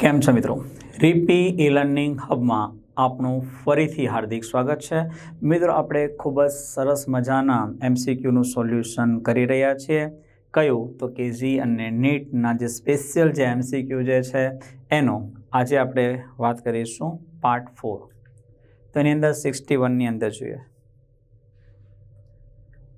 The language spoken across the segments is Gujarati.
કેમ છો મિત્રો? રીપી ઈ લર્નિંગ હબમાં આપનું ફરીથી હાર્દિક સ્વાગત છે. મિત્રો, આપણે ખૂબ જ સરસ મજાના એમસીક્યુનું સોલ્યુશન કરી રહ્યા છીએ. કયું? તો કેજી અને નીટના જે સ્પેશિયલ જે એમસીક્યુ જે છે, એનો આજે આપણે વાત કરીશું પાર્ટ ફોર તો એની અંદર સિક્સટી વનની અંદર જોઈએ.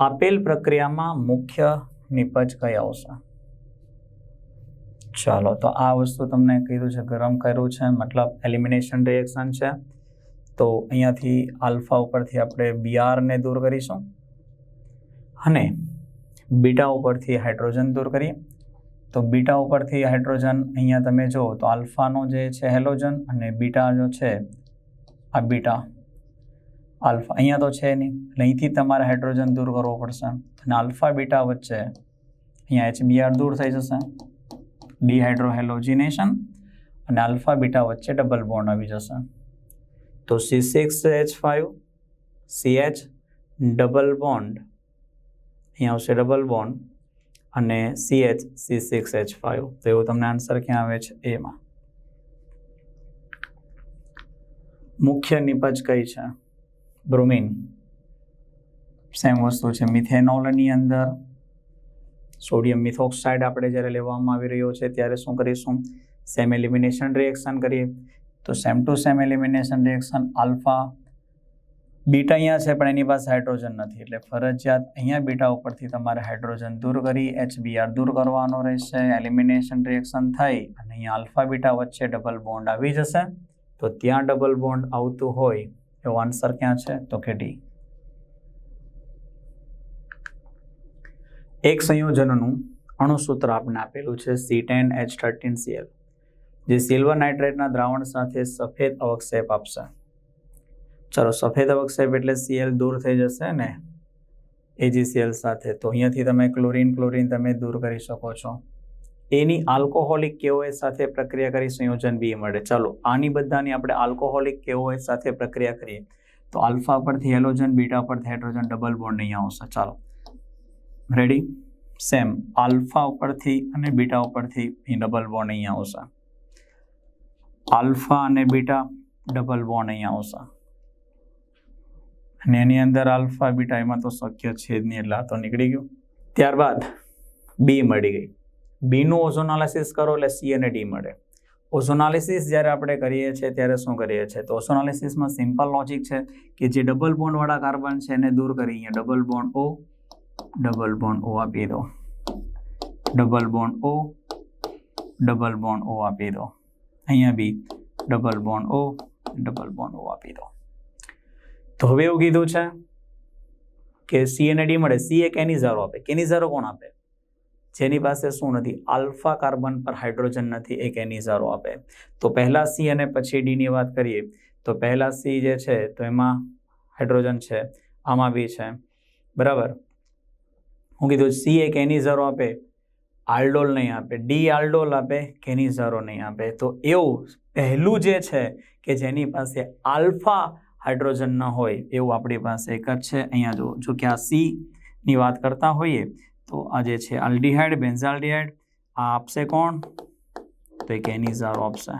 આપેલ પ્રક્રિયામાં મુખ્ય નિપજ કયા આવશે? ચાલો, તો આ વસ્તુ તમને કીધું છે, ગરમ કર્યું છે, મતલબ એલિમિનેશન રિએક્શન છે. તો અહીંયાથી આલ્ફા ઉપરથી આપણે બીઆરને દૂર કરીશું અને બીટા ઉપરથી હાઇડ્રોજન દૂર કરીએ. તો બીટા ઉપરથી હાઇડ્રોજન અહીંયા તમે જુઓ, તો આલ્ફાનો જે છે હેલોજન અને બીટા જો છે, આ બીટા આલ્ફા. અહીંયા તો છે નહીં, એટલે અહીંથી તમારે હાઇડ્રોજન દૂર કરવો પડશે. અને આલ્ફા બીટા વચ્ચે અહીંયા એચ દૂર થઈ જશે. ડિહાઇડ્રોહેલોજિનેશન અને આલ્ફા બીટા વચ્ચે ડબલ બોન્ડ આવી જશે. તો C six H five C H double bond અહીંયા આવશે ડબલ બોન્ડ અને C H C six H five તો એવું તમને આન્સર ક્યાં આવે છે? એમાં મુખ્ય નિપજ કઈ છે? બ્રોમિન. સેમ વસ્તુ છે. મિથેનોલની અંદર સોડિયમ મિથોક્સાઇડ આપણે જ્યારે લેવામાં આવી રહ્યો છે, ત્યારે શું કરીશું? સેમ એલિમિનેશન રિએક્શન કરીએ. તો same to same elimination reaction alpha beta અહીંયા છે, પણ એની પાસે હાઇડ્રોજન નથી. એટલે ફરજિયાત અહીંયા બીટા ઉપરથી તમારે હાઇડ્રોજન દૂર કરી એચબીઆર દૂર કરવાનો રહેશે એલિમિનેશન રિએક્શન થઈ અને અહીંયા આલ્ફા બીટા વચ્ચે ડબલ બોન્ડ આવી જશે. તો ત્યાં ડબલ બોન્ડ આવતું હોય, એવો આન્સર ક્યાં છે? તો કે ડી એક સંયોજનનું અણુસૂત્ર આપણે આપેલું છે C ten H thirteen CL જે સિલ્વર નાઇટ્રેટના દ્રાવણ સાથે સફેદ અવક્ષેપ આપશે. ચલો, સફેદ અવક્ષેપ એટલે સીએલ દૂર થઈ જશે ને? એજીસીએલ સાથે. તો અહીંયાથી તમે ક્લોરીન ક્લોરીન તમે દૂર કરી શકો છો. એની આલ્કોહોલિક કેઓએચ સાથે પ્રક્રિયા કરી સંયોજન બી મળે. ચલો, આની બધાની આપણે આલ્કોહોલિક કેઓએચ સાથે પ્રક્રિયા કરીએ. તો આલ્ફા પરથી હેલોજન, બીટા પરથી હાઇડ્રોજન, ડબલ બોન્ડ નહીં આવશે. ચાલો. રેડી સેમ આલ્ફા ઉપરથી અને બીટા ઉપરથી ડબલ બોન્ડ અહીંયા આવશે. આલ્ફા અને બીટા ડબલ બોન્ડ અહીંયા આવશે. અને એની અંદર આલ્ફા બીટા એમાં તો શક્ય છે જ નહીં, એટલે આ તો નીકળી ગયું. ત્યારબાદ બી મળી ગઈ. બીનું ઓઝોનાલિસિસ કરો, એટલે સી અને ડી મળે. ઓઝોનાલિસિસ જ્યારે આપણે કરીએ છીએ, ત્યારે શું કરીએ છીએ? તો ઓઝોનાલિસિસમાં સિમ્પલ લોજિક છે કે જે ડબલ બોન્ડવાળા કાર્બન છે એને દૂર કરી અહીંયા double bond O double bond O આપી દો. Double bond O double bond O આપી દો. અહીંયા B double bond O double bond O આપી દો. તો હવે એવું કીધું છે કે સી અને ડી મળે. સી એક એનિઝારો આપે? કેનિઝારો કોણ આપે? જેની પાસે શું નથી? આલ્ફા કાર્બન પર હાઇડ્રોજન નથી એક એનિઝારો આપે? તો પહેલાં સી અને પછી ડીની વાત કરીએ. તો પહેલાં સી જે છે, તો એમાં હાઇડ્રોજન છે. આમાં બી છે. બરાબર? હું કીધું, સી એ એનિઝારો આપે? આલ્ડોલ નહીં આપે. ડી આલ્ડોલ આપે કેનિઝારો નહીં આપે. તો એવું પહેલું જે છે કે જેની પાસે આલ્ફા હાઇડ્રોજન ન હોય, એવું આપણી પાસે એક જ છે. અહીંયા જુઓ જો કે આ સી ની વાત કરતા હોઈએ, તો આ જે છે આલ્ડીહાઇડ, બેન્ઝાલ્ડીહાઇડ, આ આપશે કોણ? તો એ કેનીઝારો આપશે.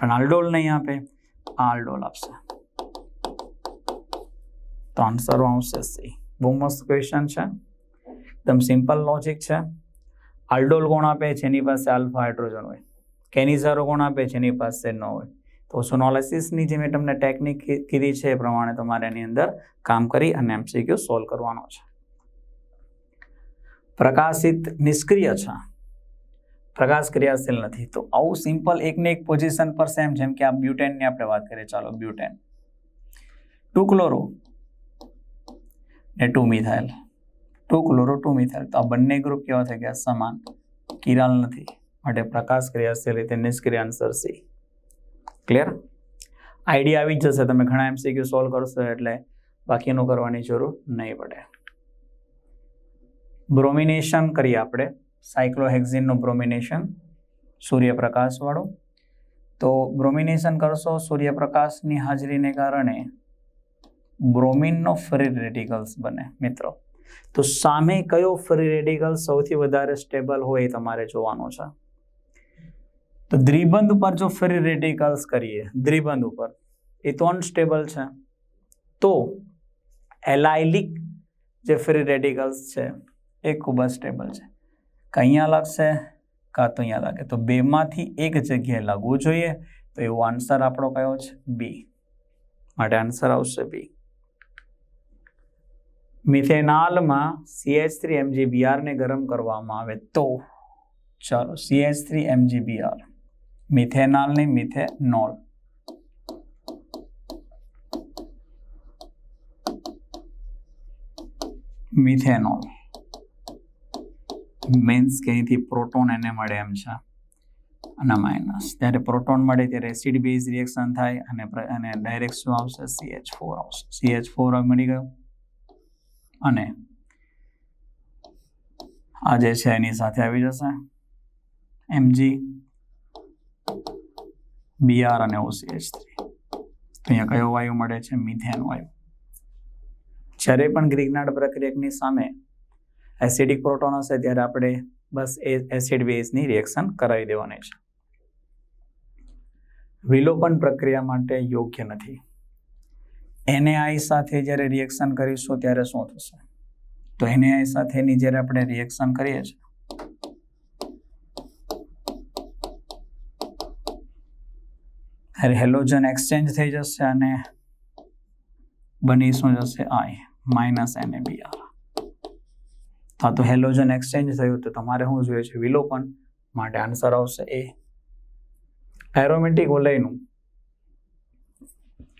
પણ આલ્ડોલ નહીં આપે આલ્ડોલ આપશે. તો આન્સરો આવશે સી. બહુ મસ્ત ક્વેશ્ચન છે. એકદમ સિમ્પલ લોજિક છે. આલ્ડોલ કોણ આપે? જેની પાસે આલ્ફા હાઇડ્રોજન હોય. કેનિઝારો કોણ આપે? જેની પાસે ન હોય. તો સોનોલિસિસની જે મેં તમને ટેકનિક કીધી છે એ પ્રમાણે તમારે એની અંદર કામ કરી અને એમસીક્યુ સોલ્વ કરવાનો છે. પ્રકાશિત નિષ્ક્રિય છે. પ્રકાશ ક્રિયાશીલ નથી. તો આવું સિમ્પલ એકને એક પોઝિશન પર સેમ જેમ કે આ બ્યુટેનની આપણે વાત કરીએ. ચાલો બ્યુટેન ટુ ક્લોરો ને two methyl two chloro two methyl તો આ બંને ગ્રુપ કેવા થઈ ગયા? સમાન. કિરાલ નથી. માટે પ્રકાશ ક્રિયાશીલ રીતે નિષ્ક્રિય આન્સર સી ક્લિયર આઈડિયા આવી જ જશે. તમે ઘણા એમસીક્યુ સોલ્વ કરશો એટલે બાકીનું કરવાની જરૂર નહીં પડે. બ્રોમિનેશન કરીએ આપણે. સાયક્લોહેક્ઝિનનું બ્રોમિનેશન સૂર્યપ્રકાશવાળું. તો બ્રોમિનેશન કરશો સૂર્યપ્રકાશની હાજરીને કારણે બ્રોમિનનો ફ્રી રેડિકલ્સ બને, મિત્રો. તો સામે કયો ફ્રી રેડિકલ સૌથી વધારે સ્ટેબલ હોય એ તમારે જોવાનો છે? તો દ્વિબંધ ઉપર જો ફ્રી રેડિકલ્સ કરીએ, દ્વિબંધ ઉપર, એ તો અનસ્ટેબલ છે. તો એલાઇલિક જે ફ્રી રેડિકલ્સ છે, એ ખૂબ જ સ્ટેબલ છે. કે લાગશે, કાં તો અહીંયા લાગે. તો બેમાંથી એક જગ્યાએ લાગવું જોઈએ, તો એવો આન્સર આપણો કયો છે? બી. માટે આન્સર આવશે બી. મિથેનાલમાં સીએચ થ્રી એમજીબીઆરને ગરમ કરવામાં આવે તો? ચાલો સીએચ થ્રી એમજીબીઆર મિથેનાલ નહીં મિથેનોલ. મિથેનોલ. મીન્સ કે અહીંથી પ્રોટોન એને મળે એમ છે. અને માઇનસ ત્યારે પ્રોટોન મળે ત્યારે એસિડ બેઝ રિએક્શન થાય અને અને ડાયરેક્ટ શું આવશે? સીએચ ફોર આવશે. સીએચ ફોર મળી ગયો? અને આ જે છે એની સાથે આવી જશે. એમજી બીઆર અને ઓસીએચ થ્રી અહીંયા કયો વાયુ મળે છે? મિથેન વાયુ. જ્યારે પણ ગ્રીગનાડ પ્રક્રિયકની સામે એસિડિક પ્રોટોન હશે, ત્યારે આપણે બસ એ એસિડ બેઝની રિએક્શન કરાવી દેવાની છે. વિલોપન પ્રક્રિયા માટે યોગ્ય નથી. એનએઆઈ સાથે જ્યારે રિએક્શન કરીશું ત્યારે શું થશે? તો એનએઆઈ સાથેની જ્યારે આપણે રિએક્શન કરીએ છીએ, ત્યારે હેલોજન એક્સચેન્જ થઈ જશે અને બની શું જશે આઈ માઇનસ એને બી આર હા, તો હેલોજન એક્સચેન્જ થયું તો તમારે શું જોઈએ છે? વિલોપન માટે આન્સર આવશે એ એરોમેટિક ઓલયનું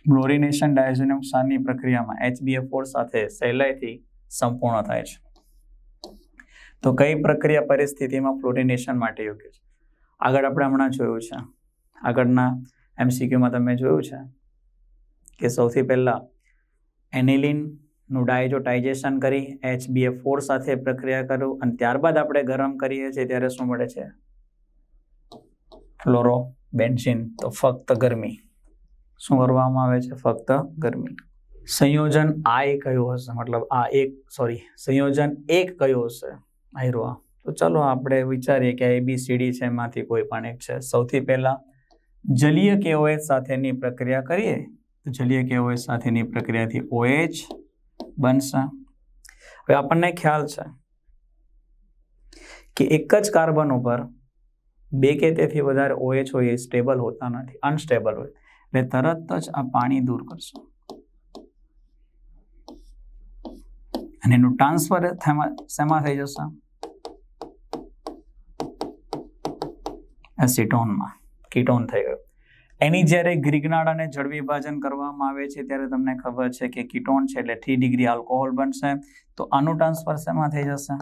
ફ્લોરિનેશન ડાયઝોનિયમ ક્ષારની પ્રક્રિયામાં એચબીએ ફોર સાથે સહેલાઈથી સંપૂર્ણ થાય છે. તો કઈ પ્રક્રિયા પરિસ્થિતિમાં ફ્લોરિનેશન માટે યોગ્ય છે? આગળ આપણે હમણાં જોયું છે. આગળના એમસીક્યુમાં તમે જોયું છે કે સૌથી પહેલાં એનિલિનનું ડાયજોટાઇઝેશન કરી એચબીએ ફોર સાથે પ્રક્રિયા કરું અને ત્યારબાદ આપણે ગરમ કરીએ છીએ ત્યારે શું મળે છે? ફ્લોરો બેન્ઝિન તો ફક્ત ગરમી. શું કરવામાં આવે છે ફક્ત ગરમી. સંયોજન આ એ કયું હશે? મતલબ આ એક સોરી સંયોજન એક કયું હશે? આયરો તો ચાલો આપણે વિચારીએ કે એ બી છે, એમાંથી કોઈ પણ એક છે. સૌથી પહેલાં જલીય કેઓએચ સાથેની પ્રક્રિયા કરીએ. તો જલીય કેઓએચ સાથેની પ્રક્રિયાથી ઓએચ બનશે. હવે આપણને ખ્યાલ છે કે એક જ કાર્બન ઉપર બે કે તેથી વધારે ઓએચ હોય એ સ્ટેબલ હોતા નથી અનસ્ટેબલ હોય. એટલે તરત જ આ પાણી દૂર કરશે. અને એનું ટ્રાન્સફર શેમાં થઈ જશે? એસિટોનમાં કીટોન થઈ ગયો. એની જ્યારે ગ્રીગનાળ અને જળ વિભાજન કરવામાં આવે છે, ત્યારે તમને ખબર છે કે કીટોન છે એટલે થ્રી ડિગ્રી આલ્કોહોલ બનશે. તો આનું ટ્રાન્સફર શેમાં થઈ જશે?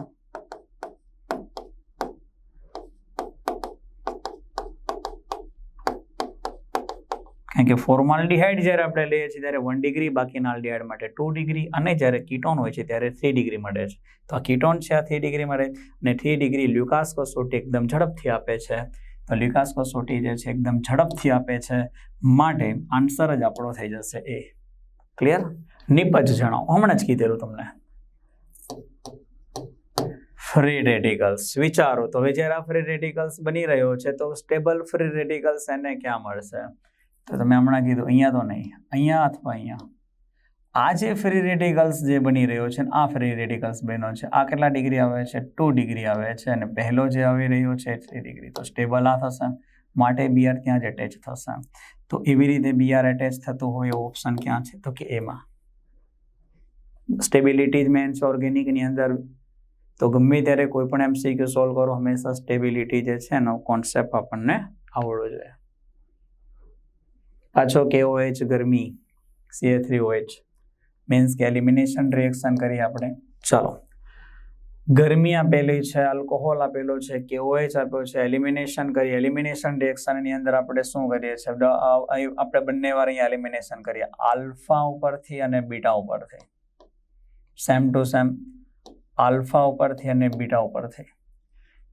કારણ કે ફોર્માલ્ડિહાઇડ જ્યારે આપણે લઈએ છીએ ત્યારે વન ડિગ્રી બાકીના આલ્ડિહાઇડ માટે ટુ ડિગ્રી અને જ્યારે કીટોન હોય છે ત્યારે થ્રી ડિગ્રી મળે છે. તો આ કીટોન છે, આ થ્રી ડિગ્રી મળે અને થ્રી ડિગ્રી લ્યુકાસ કસોટી એકદમ ઝડપથી આપે છે. તો લ્યુકાસ કસોટી જે છે એકદમ ઝડપથી આપે છે. માટે આન્સર જ આપણો થઈ જશે એ. ક્લિયર નિપજ જણાવો. હમણાં જ કીધેલું તમને. ફ્રી રેડિકલ્સ વિચારો. તો હવે જ્યારે આ ફ્રી રેડિકલ્સ બની રહ્યો છે તો સ્ટેબલ ફ્રી રેડિકલ્સ એને ક્યાં મળશે? તો તમે હમણાં કીધું, અહીંયા તો નહીં. અહીંયા અથવા અહીંયા. આ જે ફ્રી રેડિકલ્સ જે બની રહ્યો છે આ ફ્રી રેડિકલ્સ બન્યો છે, આ કેટલા ડિગ્રી આવે છે? ટુ ડિગ્રી આવે છે અને પહેલો જે આવી રહ્યો છે થ્રી ડિગ્રી તો સ્ટેબલ આ થશે. માટે બીઆર ત્યાં જ એટેચ થશે. તો એવી રીતે બીઆર એટેચ થતું હોય એવો ઓપ્શન ક્યાં છે? તો કે એમાં. સ્ટેબિલિટી જ મેન ઓર્ગેનિકની અંદર. તો ગમે ત્યારે કોઈ પણ એમસીક્યુ સોલ્વ કરો, હંમેશા સ્ટેબિલિટી જે છે એનો કોન્સેપ્ટ આપણને આવડવો જોઈએ પાછો કેઓએચ ગરમી? સીએ થ્રી ઓએચ મીન્સ કે એલિમિનેશન રિએક્શન કરીએ આપણે. ચાલો. ગરમી આપેલી છે આલ્કોહોલ આપેલો છે કેઓએચ આપ્યો છે એલિમિનેશન કરીએ. એલિમિનેશન રિએક્શનની અંદર આપણે શું કરીએ છીએ? આપણે બંને વાર અહીંયા એલિમિનેશન કરીએ. આલ્ફા ઉપરથી અને બીટા ઉપરથી. સેમ ટુ સેમ આલ્ફા ઉપરથી અને બીટા ઉપરથી.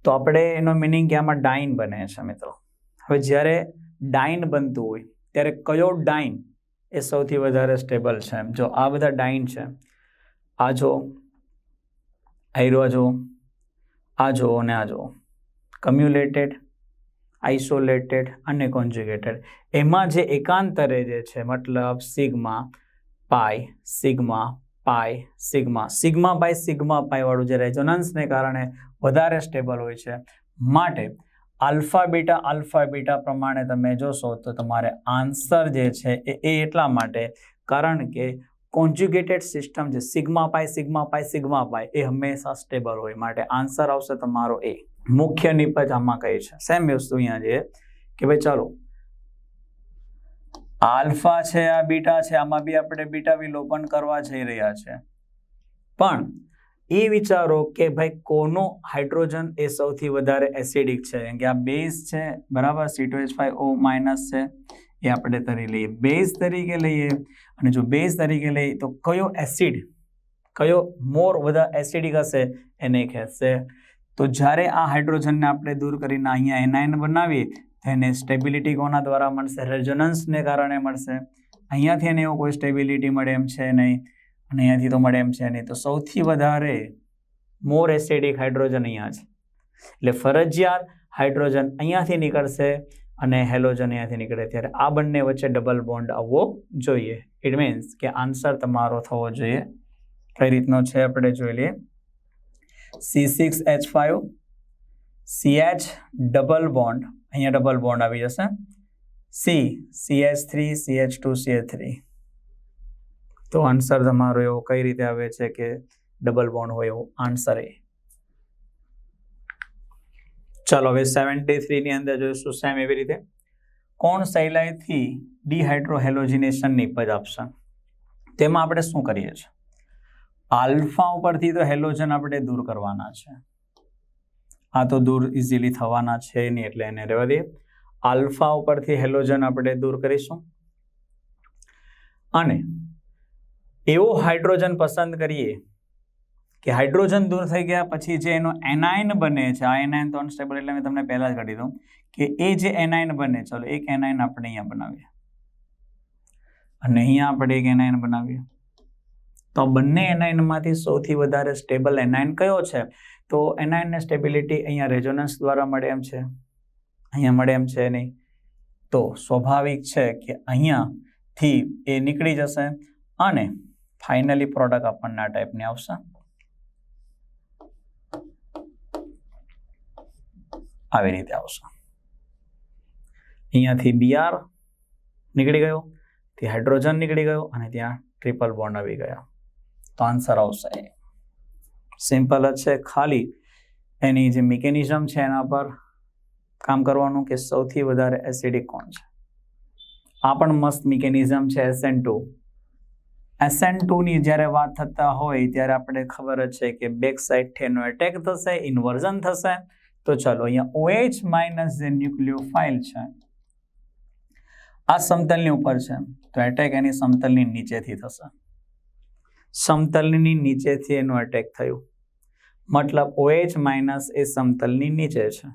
તો આપણે એનો મિનિંગ કે આમાં ડાઇન બને છે મિત્રો? હવે જ્યારે ડાઇન બનતું હોય ત્યારે કયો ડાઇન એ સૌથી વધારે સ્ટેબલ છે? જો આ બધા ડાઇન છે, આ જો આયરો જો આ જો અને આ જો કમ્યુલેટેડ આઇસોલેટેડ અને કોન્જ્યુગેટેડ એમાં જે એકાંતરે જે છે, મતલબ sigma pi sigma pi sigma. Sigma by sigma પાયવાળું જે રેઝોનન્સને કારણે વધારે સ્ટેબલ હોય છે. માટે આલ્ફા બીટા આલ્ફા બીટા પ્રમાણે તમે જોશો તો તમારે આન્સર જે છે એ એટલા માટે કારણ કે કોન્જ્યુગેટેડ સિસ્ટમ છે sigma pi sigma pi sigma pi એ હંમેશા સ્ટેબલ હોય. માટે આન્સર આવશે તમારો એ. મુખ્ય નિપજ આમાં કઈ છે? સેમ વસ્તુ અહીંયા છે કે ભાઈ ચાલો. આલ્ફા છે, આ બીટા છે, આમાં બી આપણે બીટા વિલોપન કરવા જઈ રહ્યા છે. પણ એ વિચારો કે ભાઈ કોનો હાઇડ્રોજન એ સૌથી વધારે એસિડિક છે? કે આ બેઝ છે, બરાબર? C two H five O minus છે, એ આપણે તરી લઈએ. બેઝ તરીકે લઈએ અને જો બેઝ તરીકે લઈએ તો કયો એસિડ, કયો મોર વધારે એસિડિક હશે એને ખેંચશે. તો જ્યારે આ હાઇડ્રોજનને આપણે દૂર કરીને અહીંયા એનાઇન બનાવીએ, તો એને સ્ટેબિલિટી કોના દ્વારા મળશે? રેઝોનન્સને કારણે મળશે. અહીંયાથી એને એવું કોઈ સ્ટેબિલિટી મળે એમ છે નહીં. અને અહીંયાથી તો મળે એમ છે નહીં. તો સૌથી વધારે મોર એસિડિક હાઇડ્રોજન અહીંયા છે. એટલે ફરજિયાત હાઇડ્રોજન અહીંયાથી નીકળશે અને હેલોજન અહીંયાથી નીકળે ત્યારે આ બંને વચ્ચે ડબલ બોન્ડ આવવો જોઈએ. ઇટ મીન્સ કે આન્સર તમારો થવો જોઈએ. કઈ રીતનો છે આપણે જોઈ લઈએ. C six H five C H double bond અહીંયા ડબલ બોન્ડ આવી જશે. C C H three C H two C H three તો આન્સર તમારો એવો કઈ રીતે આવે છે કે ડબલ બોન્ડ હોય એવો આન્સર એ? ચાલો હવે સેવન્ટી થ્રીની અંદર જોઈશું સેમ એવી રીતે. કોણ સહેલાઈથી ડિહાઇડ્રોહેલોજિનેશન નિપજ આપશે? તેમાં આપણે શું કરીએ છીએ? આલ્ફા ઉપરથી તો હેલોજન આપણે દૂર કરવાના છે. આ તો દૂર ઇઝીલી થવાના છે નહીં, એટલે એને રહેવા દઈએ. આલ્ફા ઉપરથી હેલોજન આપણે દૂર કરીશું. અને એવો હાઇડ્રોજન પસંદ કરીએ કે હાઇડ્રોજન દૂર થઈ ગયા પછી જે એનો એનાઇન બને છે, આ એનાઇન તો અનસ્ટેબલ એટલે મેં તમને પહેલાં જ કાઢી દઉં કે એ જે એનાઇન બને, ચલો એક એનાઇન આપણે અહીંયા બનાવીએ. અને અહીંયા આપણે એક એનાઇન બનાવીએ. તો બંને એનાઇનમાંથી સૌથી વધારે સ્ટેબલ એનાઇન કયો છે? તો એનાઇનને સ્ટેબિલિટી અહીંયા રેઝોનન્સ દ્વારા મળે એમ છે? અહીંયા મળે એમ છે નહીં? તો સ્વાભાવિક છે કે અહીંયાથી એ નીકળી જશે અને ફાઇનલી પ્રોડક્ટ આપણને આ ટાઈપની આવશે. આવી રીતે આવશે. અહીંયાથી બીઆર નીકળી ગયો તે હાઇડ્રોજન નીકળી ગયો અને ત્યાં ટ્રિપલ બોન્ડ આવી ગયા. તો આન્સર આવશે. સિમ્પલ જ છે, ખાલી એની જે મિકેનિઝમ છે એના પર કામ કરવાનું કે સૌથી વધારે એસિડિક કોણ છે? આ પણ મસ્ત મિકેનિઝમ છે એસએન ટુ એસએન ટુની જ્યારે વાત થતા હોય ત્યારે આપણે ખબર જ છે કે બેક સાઈડથી થેનો એટેક થશે, ઇન્વર્ઝન થશે. તો ચલો, અહીંયા ઓએચ માઇનસ જે ન્યુક્લિયોફાઇલ છે, આ સમતલની ઉપર છે. તો એટેક એની સમતલની નીચેથી થશે. સમતલની નીચેથી એનું એટેક થયું. મતલબ ઓએચ માઇનસ એ સમતલની નીચે છે.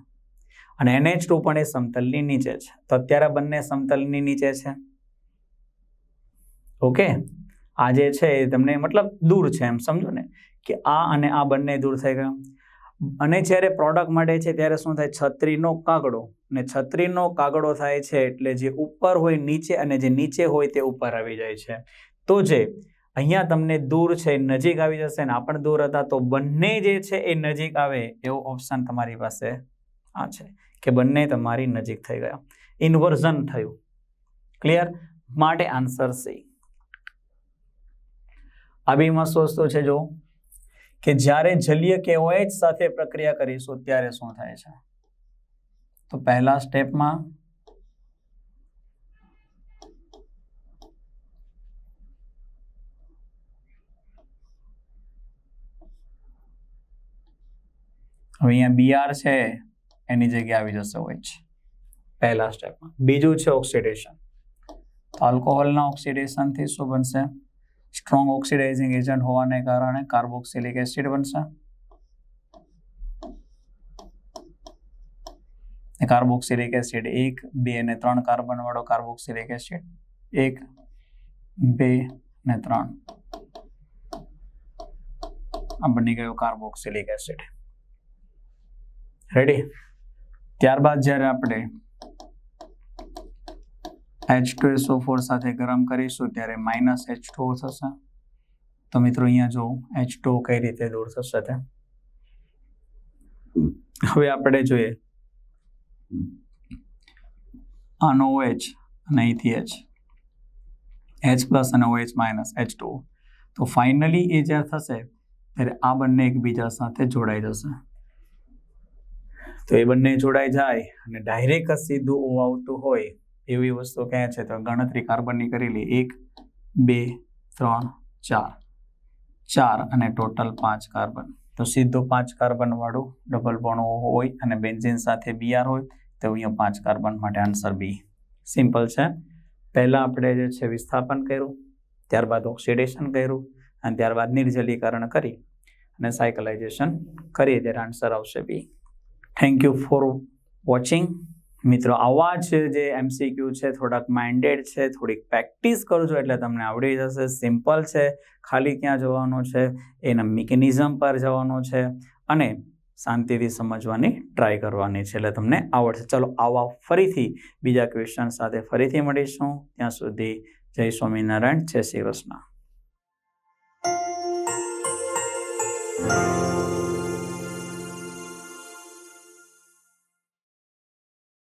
અને એનએચ ટુ પણ એ સમતલની નીચે છે. તો અત્યારે બંને સમતલની નીચે છે. ઓકે? આ જે છે એ તમને મતલબ દૂર છે એમ, સમજો ને? કે આ અને આ બંને દૂર થઈ ગયા. અને જ્યારે પ્રોડક્ટ મળે છે ત્યારે શું થાય? છત્રીનો કાગડો. ને છત્રીનો કાગડો થાય છે એટલે જે ઉપર હોય નીચે અને જે નીચે હોય તે ઉપર આવી જાય છે. તો જે અહીંયા તમને દૂર છે નજીક આવી જશે ને આ પણ દૂર હતા, તો બંને જે છે એ નજીક આવે એવો ઓપ્શન તમારી પાસે આ છે કે બંને તમારી નજીક થઈ ગયા. ઇન્વર્ઝન થયું. ક્લિયર માટે આન્સર સી આ બી મસ્ત વસ્તુ છે જો કે જ્યારે જલીય કે ઓએચ સાથે પ્રક્રિયા કરીશું, ત્યારે શું થાય છે? તો પહેલા સ્ટેપમાં હવે અહીંયા બીઆર છે, એની જગ્યાએ આવી જશે ઓએચ. પહેલા સ્ટેપમાં. બીજું છે ઓક્સિડેશન. તો આલ્કોહોલના ઓક્સિડેશનથી શું બનશે? સ્ટ્રોંગ ઓક્સિડાઇઝિંગ એજન્ટ હોવાને કારણે કાર્બોક્સિલિક એસિડ બનશે. કાર્બોક્સિલિક એસિડ એક, બે અને ત્રણ કાર્બન વાળો કાર્બોક્સિલિક એસિડ. એક, બે ને ત્રણ. આ બની ગયો કાર્બોક્સિલિક એસિડ. રેડી ત્યારબાદ જ્યારે આપણે એચ ટુ એસઓ ફોર સાથે ગરમ કરીશું ત્યારે માઇનસ એચ ટુ થશે. તો મિત્રો અહીંયા જો એચ ટુ કઈ રીતે દૂર થશે તે. હવે આપણે જોઈએ. આનો એચ અને અહીંથી એચ એચ પ્લસ અને ઓએચ માઇનસ એચ ટુ તો ફાઇનલી એ જ્યારે થશે, ત્યારે આ બંને એકબીજા સાથે જોડાઈ જશે. તો એ બંને જોડાઈ જાય અને ડાયરેક્ટ સીધું ઓ આવતું હોય એવી વસ્તુ કહે છે? તો ગણતરી કાર્બનની કરેલી એક, બે, ત્રણ, ચાર. ચાર અને ટોટલ પાંચ કાર્બન તો સીધો પાંચ કાર્બનવાળું ડબલ બોણો હોય અને બેન્ઝિન સાથે બીઆર હોય, તો અહીંયા પાંચ કાર્બન માટે આન્સર બી સિમ્પલ છે. પહેલાં આપણે જે છે વિસ્થાપન કર્યું, ત્યારબાદ ઓક્સિડેશન કર્યું, અને ત્યારબાદ નિર્જલીકરણ કરી અને સાયકલાઇઝેશન કરીએ, ત્યારે આન્સર આવશે B thank you for watching મિત્રો, આવા જ જે એમસીક્યુ છે, થોડાક માઇન્ડેડ છે, થોડીક પ્રેક્ટિસ કરજો એટલે તમને આવડી જશે. સિમ્પલ છે, ખાલી ક્યાં જવાનું છે, એના મિકેનિઝમ પર જવાનું છે અને શાંતિથી સમજવાની ટ્રાય કરવાની છે એટલે તમને આવડશે. ચલો, આવા ફરીથી બીજા ક્વેશ્ચન સાથે ફરીથી મળીશું. ત્યાં સુધી જય સ્વામિનારાયણ, જય શ્રી કૃષ્ણ.